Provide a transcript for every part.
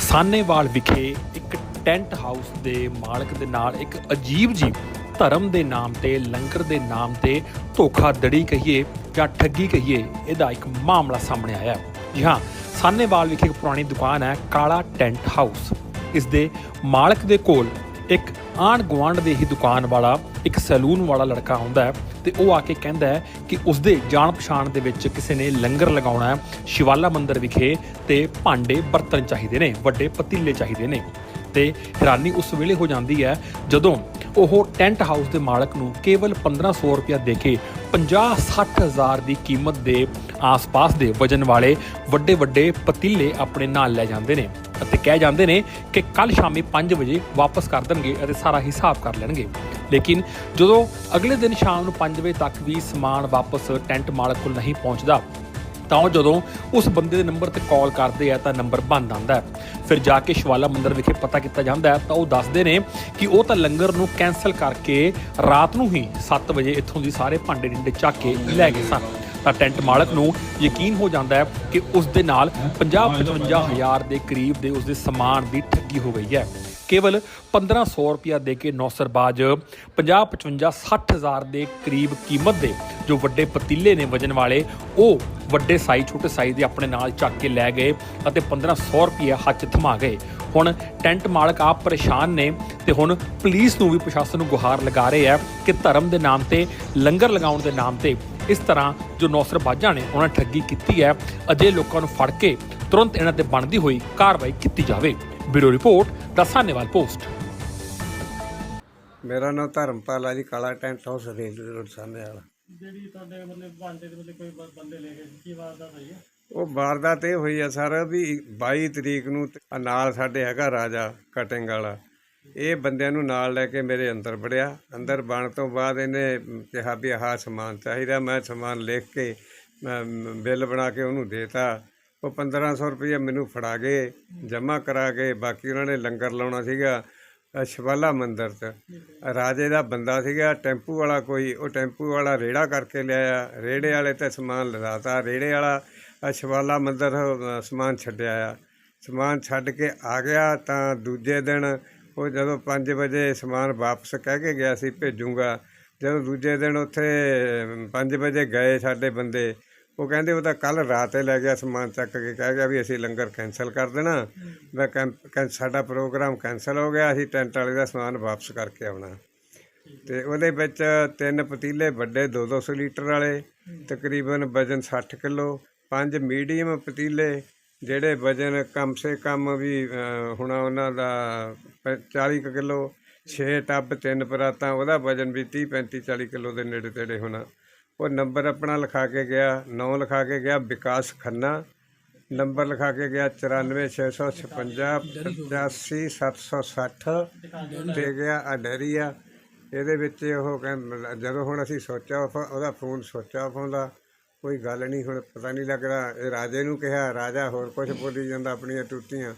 ਸਾਨੇਵਾਲ ਵਿਖੇ ਇੱਕ tent house ਦੇ ਮਾਲਕ ਦੇ ਨਾਲ ਇੱਕ ਅਜੀਬ ਜੀ ਧਰਮ ਦੇ ਨਾਮ ਤੇ ਲੰਗਰ ਦੇ ਨਾਮ ਤੇ ਧੋਖਾਧੜੀ ਕਹੀਏ ਜਾਂ ਠੱਗੀ ਕਹੀਏ, ਇਹਦਾ ਇੱਕ ਮਾਮਲਾ ਸਾਹਮਣੇ ਆਇਆ। ਜੀ ਹਾਂ ਸਾਨੇਵਾਲ ਵਿਖੇ ਇੱਕ ਪੁਰਾਣੀ ਦੁਕਾਨ ਹੈ, ਕਾਲਾ ਟੈਂਟ ਹਾਊਸ। ਇਸ ਦੇ ਮਾਲਕ ਦੇ ਕੋਲ ਇੱਕ ਆਂਢ ਗੁਆਂਢ ਦੇ ਹੀ ਦੁਕਾਨ ਵਾਲਾ, ਇੱਕ ਸੈਲੂਨ ਵਾਲਾ ਲੜਕਾ ਹੁੰਦਾ ਹੈ। ਤੇ ਉਹ ਆ ਕੇ ਕਹਿੰਦਾ ਹੈ ਕਿ ਉਸਦੇ ਜਾਣ ਪਛਾਣ ਦੇ ਵਿੱਚ ਕਿਸੇ ਨੇ ਲੰਗਰ ਲਗਾਉਣਾ ਹੈ, ਸ਼ਿਵਾਲਾ ਮੰਦਿਰ ਵਿਖੇ ਤੇ ਭਾਂਡੇ ਬਰਤਨ ਚਾਹੀਦੇ ਨੇ, ਵੱਡੇ ਪਤੀਲੇ ਚਾਹੀਦੇ ਨੇ। ਤੇ ਹੈਰਾਨੀ ਉਸ ਵੇਲੇ ਹੋ ਜਾਂਦੀ ਹੈ ਜਦੋਂ ਉਹ ਟੈਂਟ ਹਾਊਸ ਦੇ ਮਾਲਕ ਨੂੰ ਕੇਵਲ 1500 ਰੁਪਇਆ ਦੇ ਕੇ 50-60 ਹਜ਼ਾਰ ਦੀ ਕੀਮਤ ਦੇ ਆਸ-ਪਾਸ ਦੇ ਵਜਨ ਵਾਲੇ ਵੱਡੇ ਵੱਡੇ ਪਤੀਲੇ ਆਪਣੇ ਨਾਲ ਲੈ ਜਾਂਦੇ ਨੇ ਅਤੇ ਕਹਿ ਜਾਂਦੇ ਨੇ ਕਿ ਕੱਲ ਸ਼ਾਮੀ 5 ਵਜੇ ਵਾਪਸ ਕਰ ਦੇਣਗੇ ਅਤੇ ਸਾਰਾ ਹਿਸਾਬ ਕਰ ਲੈਣਗੇ। ਲੇਕਿਨ ਜਦੋਂ ਅਗਲੇ ਦਿਨ ਸ਼ਾਮ ਨੂੰ 5 ਵਜੇ ਤੱਕ ਵੀ ਸਮਾਨ ਵਾਪਸ ਟੈਂਟ ਮਾਲਕ ਕੋਲ ਨਹੀਂ ਪਹੁੰਚਦਾ ਤਾਂ ਉਹ ਜਦੋਂ ਉਸ ਬੰਦੇ ਦੇ ਨੰਬਰ ਤੇ ਕਾਲ ਕਰਦੇ ਆ ਤਾਂ ਨੰਬਰ ਬੰਦ ਆਂਦਾ ਫਿਰ ਜਾ ਕੇ ਸ਼ਿਵਾਲਾ ਮੰਦਿਰ ਵਿਖੇ ਪਤਾ ਕੀਤਾ ਜਾਂਦਾ ਤਾਂ ਉਹ ਦੱਸਦੇ ਨੇ ਕਿ ਉਹ ਤਾਂ ਲੰਗਰ ਨੂੰ ਕੈਨਸਲ ਕਰਕੇ ਰਾਤ ਨੂੰ ਹੀ 7 ਵਜੇ ਇੱਥੋਂ ਦੀ ਸਾਰੇ ਭਾਂਡੇ ਡਿੰਡੇ ਚੱਕ ਕੇ ਲੈ ਗਏ ਸਨ। ਤਾਂ ਟੈਂਟ ਮਾਲਕ ਨੂੰ ਯਕੀਨ ਹੋ ਜਾਂਦਾ ਹੈ ਕਿ ਉਸ ਦੇ ਨਾਲ 50-55 ਹਜ਼ਾਰ ਦੇ ਕਰੀਬ ਦੇ ਉਸ ਦੇ ਸਮਾਨ ਦੀ ਠੱਗੀ ਹੋ ਗਈ ਹੈ। ਕੇਵਲ 1500 ਰੁਪਇਆ ਦੇ ਕੇ ਨੌਸਰਬਾਜ 50 55 60 ਹਜ਼ਾਰ ਦੇ ਕਰੀਬ ਕੀਮਤ ਦੇ ਜੋ ਵੱਡੇ ਪਤੀਲੇ ਨੇ ਵਜਨ ਵਾਲੇ, ਉਹ ਵੱਡੇ ਸਾਈਜ਼ ਛੋਟੇ ਸਾਈਜ਼ ਦੇ ਆਪਣੇ ਨਾਲ ਚੱਕ ਕੇ ਲੈ ਗਏ ਅਤੇ 1500 ਰੁਪਇਆ ਹੱਥ ਥਮਾ ਗਏ। ਹੁਣ ਟੈਂਟ ਮਾਲਕ ਆਪ ਪਰੇਸ਼ਾਨ ਨੇ ਤੇ ਹੁਣ ਪੁਲਿਸ ਨੂੰ ਵੀ ਪ੍ਰਸ਼ਾਸਨ ਨੂੰ ਗੁਹਾਰ ਲਗਾ ਰਹੇ ਆ ਕਿ ਧਰਮ ਦੇ ਨਾਮ ਤੇ, ਲੰਗਰ ਲਗਾਉਣ ਦੇ ਨਾਮ ਤੇ ਇਸ ਤਰ੍ਹਾਂ ਜੋ ਨੌਸਰਬਾਜ਼ਾਂ ਨੇ ਉਹਨਾਂ ਠੱਗੀ ਕੀਤੀ ਹੈ ਅਜੇ ਲੋਕਾਂ ਨੂੰ ਫੜ ਕੇ ਤੁਰੰਤ ਇਹਨਾਂ ਤੇ ਬਣਦੀ ਹੋਈ ਕਾਰਵਾਈ ਕੀਤੀ ਜਾਵੇ। ਬਿਊਰੋ ਰਿਪੋਰਟ ਦਾ ਸਾਨੇਵਾਲ ਪੋਸਟ। ਮੇਰਾ ਨਾਮ ਧਰਮਪਾਲ ਆ ਜੀ ਕਾਲਾ ਟੈਂਟ ਹਾਊਸ ਰੇਲ ਰੋਡ ਸਾਹਮਣੇ ਵਾਲਾ ਜਿਹੜੀ ਤੁਹਾਡੇ ਮਤਲਬ ਭਾਂਡੇ ਦੇ ਮਤਲਬ ਕੋਈ ਬ- ਬੰਦੇ ਲੈ ਗਏ ਕੀ ਵਾਰਦਾਤ ਹੋਈ ਹੈ? ਉਹ ਵਾਰਦਾਤ ਇਹ ਹੋਈ ਆ ਸਰ ਵੀ 22 ਤਰੀਕ ਨੂੰ ਤੇ ਆਹ ਨਾਲ ਸਾਡੇ ਹੈਗਾ ਰਾਜਾ ਕਟਿੰਗ ਵਾਲਾ। ਇਹ ਬੰਦਿਆਂ ਨੂੰ ਨਾਲ ਲੈ ਕੇ ਮੇਰੇ ਅੰਦਰ ਵੜਿਆ। ਅੰਦਰ ਬਣ ਤੋਂ ਬਾਅਦ ਇਹਨੇ ਕਿਹਾ ਵੀ ਆਹ ਸਮਾਨ ਚਾਹੀਦਾ ਮੈਂ ਸਮਾਨ ਲਿਖ ਕੇ ਮੈਂ ਬਿੱਲ ਬਣਾ ਕੇ ਉਹਨੂੰ ਦੇਤਾ। ਉਹ 1500 ਰੁਪਏ ਮੈਨੂੰ ਫੜਾ ਗਏ ਜਮ੍ਹਾਂ ਕਰਾ ਕੇ, ਬਾਕੀ ਉਹਨਾਂ ਨੇ ਲੰਗਰ ਲਾਉਣਾ ਸੀਗਾ, ਅਹ ਸ਼ਿਵਾਲਾ ਮੰਦਿਰ 'ਚ। ਰਾਜੇ ਦਾ ਬੰਦਾ ਸੀਗਾ, ਟੈਂਪੂ ਵਾਲਾ ਕੋਈ, ਉਹ ਟੈਂਪੂ ਵਾਲਾ ਰੇੜਾ ਕਰਕੇ ਲਿਆਇਆ। ਰੇੜੇ ਵਾਲੇ ਤੇ ਸਮਾਨ ਲਦਾਤਾ ਰੇੜੇ ਵਾਲਾ, ਅਹ ਸ਼ਿਵਾਲਾ ਮੰਦਿਰ ਸਮਾਨ ਛੱਡਿਆ ਆ। ਸਮਾਨ ਛੱਡ ਕੇ ਆ ਗਿਆ ਤਾਂ ਦੂਜੇ ਦਿਨ ਉਹ ਜਦੋਂ 5 ਵਜੇ ਸਮਾਨ ਵਾਪਸ ਕਹਿ ਕੇ ਗਿਆ ਸੀ, ਭੇਜੂਗਾ। ਜਦੋਂ ਦੂਜੇ ਦਿਨ ਉੱਥੇ 5 ਵਜੇ ਗਏ ਸਾਡੇ ਬੰਦੇ ਉਹ ਕਹਿੰਦੇ ਉਹ ਤਾਂ ਕੱਲ ਰਾਤ ਹੀ ਲੈ ਗਿਆ ਸਮਾਨ ਚੱਕ ਕੇ ਕਹਿ ਗਿਆ ਵੀ ਅਸੀਂ ਲੰਗਰ ਕੈਨਸਲ ਕਰ ਦੇਣਾ। ਮੈਂ ਕੈਂ- ਕੈਂ- ਸਾਡਾ ਪ੍ਰੋਗਰਾਮ ਕੈਨਸਲ ਹੋ ਗਿਆ ਅਸੀਂ ਟੈਂਟ ਵਾਲੇ ਦਾ ਸਮਾਨ ਵਾਪਸ ਕਰਕੇ ਆਉਣਾ। ਤੇ ਉਹਦੇ ਵਿੱਚ ਤਿੰਨ ਪਤੀਲੇ ਵੱਡੇ 2-200 ਲੀਟਰ ਵਾਲੇ ਤਕਰੀਬਨ ਵਜ਼ਨ 60 ਕਿਲੋ ਪੰਜ ਮੀਡੀਅਮ ਪਤੀਲੇ ਜਿਹੜੇ ਵਜ਼ਨ ਕਮ ਸੇ ਕਮ ਵੀ ਅਹ, ਹੋਣਾ ਉਹਨਾਂ ਦਾ ਪ- 40 ਕੁ ਕਿਲੋ 6 ਟੱਬ ਤਿੰਨ ਪਰਾਤਾਂ ਉਹਦਾ ਵਜ਼ਨ ਵੀ 30 35 40 ਕਿਲੋ ਦੇ ਨੇੜੇ ਤੇੜੇ ਹੋਣਾ। ਉਹ ਨੰਬਰ ਆਪਣਾ ਲਿਖਾ ਕੇ ਗਿਆ ਨਾਂ ਲਿਖਾ ਕੇ ਗਿਆ ਵਿਕਾਸ ਖੰਨਾ। ਨੰਬਰ ਲਿਖਾ ਕੇ ਗਿਆ 9465 85760 ਤੇ ਗਿਆ ਆ ਡੈਰੀ ਆ ਇਹਦੇ ਵਿੱਚ ਉਹ ਜਦੋਂ ਹੁਣ ਅਸੀਂ ਸੋਚਿਆ ਉਹ- ਉਹਦਾ ਫੋਨ ਸੋਚਿਆ ਆਉਂਦਾ ਕੋਈ ਗੱਲ ਨਹੀਂ ਹੁਣ ਪਤਾ ਨਹੀਂ ਲੱਗਦਾ। ਇਹ ਰਾਜੇ ਨੂੰ ਕਿਹਾ ਰਾਜਾ ਹੋਰ ਕੁਝ ਬੋਲੀ ਜਾਂਦਾ ਆਪਣੀਆਂ ਟੂਟੀਆਂ।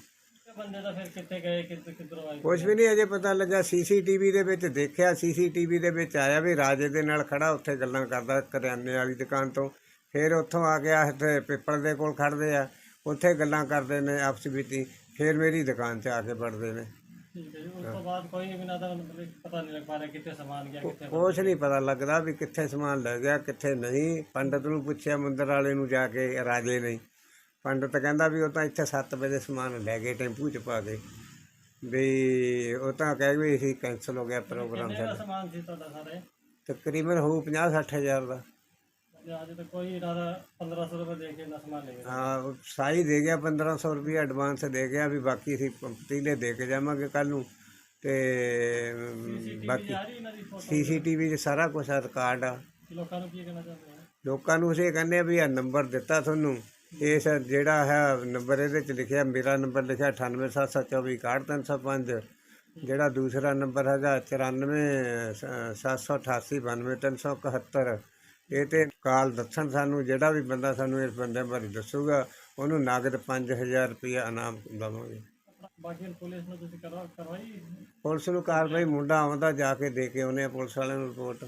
ਬੰਦੇ ਤਾਂ ਫਿਰ ਕਿੱਥੇ ਗਏ ਕਿੱਥੇ ਕਿੱਧਰੋਂ ਆਏ? ਕੁਝ ਵੀ ਨਹੀਂ ਅਜੇ ਪਤਾ ਲੱਗਾ ਸੀਸੀਟੀਵੀ ਦੇ ਵਿੱਚ ਦੇਖਿਆ ਸੀਸੀਟੀਵੀ ਦੇ ਵਿੱਚ ਆਇਆ ਵੀ ਰਾਜੇ ਦੇ ਨਾਲ ਖੜਾ ਉੱਥੇ ਗੱਲਾਂ ਕਰਦਾ ਕਰਿਆਨੇ ਵਾਲੀ ਦੁਕਾਨ ਤੋਂ। ਫਿਰ ਉੱਥੋਂ ਆ ਗਿਆ ਇੱਥੇ ਪਿੱਪਲ ਦੇ ਕੋਲ ਖੜਦੇ ਆ ਉੱਥੇ ਗੱਲਾਂ ਕਰਦੇ ਨੇ ਆਪਸ ਵਿੱਚ ਫਿਰ ਮੇਰੀ ਦੁਕਾਨ 'ਚ ਆ ਕੇ ਵੜਦੇ ਨੇ। ਕੁਛ ਨਹੀਂ ਪਤਾ ਲੱਗਦਾ ਵੀ ਕਿੱਥੇ ਸਮਾਨ ਲੈ ਗਿਆ ਕਿੱਥੇ ਨਹੀਂ। ਪੰਡਤ ਨੂੰ ਪੁੱਛਿਆ ਮੰਦਰ ਵਾਲੇ ਨੂੰ ਜਾ ਕੇ ਰਾਜੇ ਨੇ। ਪੰਡਤ ਕਹਿੰਦਾ ਵੀ ਉਹ ਤਾਂ ਇੱਥੇ 7 ਵਜੇ ਸਮਾਨ ਲੈ ਗਏ ਟੈਂਪੂ 'ਚ ਪਾ ਕੇ। ਵੀ ਉਹ ਤਾਂ ਕਹਿ ਗਏ ਸੀ ਕੈਨਸਲ ਹੋ ਗਿਆ ਪ੍ਰੋਗਰਾਮ ਸਾਡਾ। ਸਮਾਨ ਸੀ ਤੁਹਾਡਾ ਸਾਰੇ? ਤਕਰੀਬਨ ਹੋਊ 50 60 ਹਜ਼ਾਰ ਦਾ। ਅੱਜ ਤੱਕ ਕੋਈ ਇਰਾਦਾ 1500 ਰੁਪਏ ਦੇ ਕੇ ਨਾ ਸਮਾਨ ਲੈ ਗਿਆ। ਹਾਂ ਸਾਈ ਦੇ ਗਿਆ 1500 ਰੁਪਏ ਐਡਵਾਂਸ ਦੇ ਗਿਆ ਵੀ ਬਾਕੀ ਅਸੀਂ ਪਤੀਲੇ ਦੇ ਕੇ ਜਾਵਾਂਗੇ ਕੱਲ ਨੂੰ। ਤੇ ਬਾਕੀ ਸੀਸੀਟੀਵੀ 'ਚ ਸਾਰਾ ਕੁਝ ਰਿਕਾਰਡ ਆ। ਲੋਕਾਂ ਨੂੰ ਕੀ ਕਹਿਣਾ ਚਾਹੁੰਦੇ ਆ ਲੋਕਾਂ ਨੂੰ ਅਸੀਂ ਕਹਿੰਦੇ ਆ ਵੀ ਆ ਨੰਬਰ ਦਿੱਤਾ ਤੁਹਾਨੂੰ। ਇਸ ਜਿਹੜਾ ਹੈ ਨੰਬਰ ਇਹਦੇ 'ਚ ਲਿਖਿਆ, ਮੇਰਾ ਨੰਬਰ ਲਿਖਿਆ 987424 ਜਿਹੜਾ ਦੂਸਰਾ ਨੰਬਰ ਹੈਗਾ 9478892371 ਇਹ ਤੇ ਕਾਲ ਦੱਸਣ ਸਾਨੂੰ, ਜਿਹੜਾ ਵੀ ਬੰਦਾ ਸਾਨੂੰ ਇਸ ਬੰਦੇ ਬਾਰੇ ਦੱਸੂਗਾ, ਉਹਨੂੰ ਨਗਦ 5000 ਰੁਪਇਆ ਇਨਾਮ ਦੇਵਾਂਗੇ। ਪੁਲਿਸ ਨੂੰ ਕਾਰਵਾਈ ਮੁੰਡਾ ਆਉਂਦਾ ਜਾ ਕੇ ਦੇ ਕੇ ਆਉਂਦੇ ਆ, ਪੁਲਿਸ ਵਾਲਿਆਂ ਨੂੰ ਰਿਪੋਰਟ।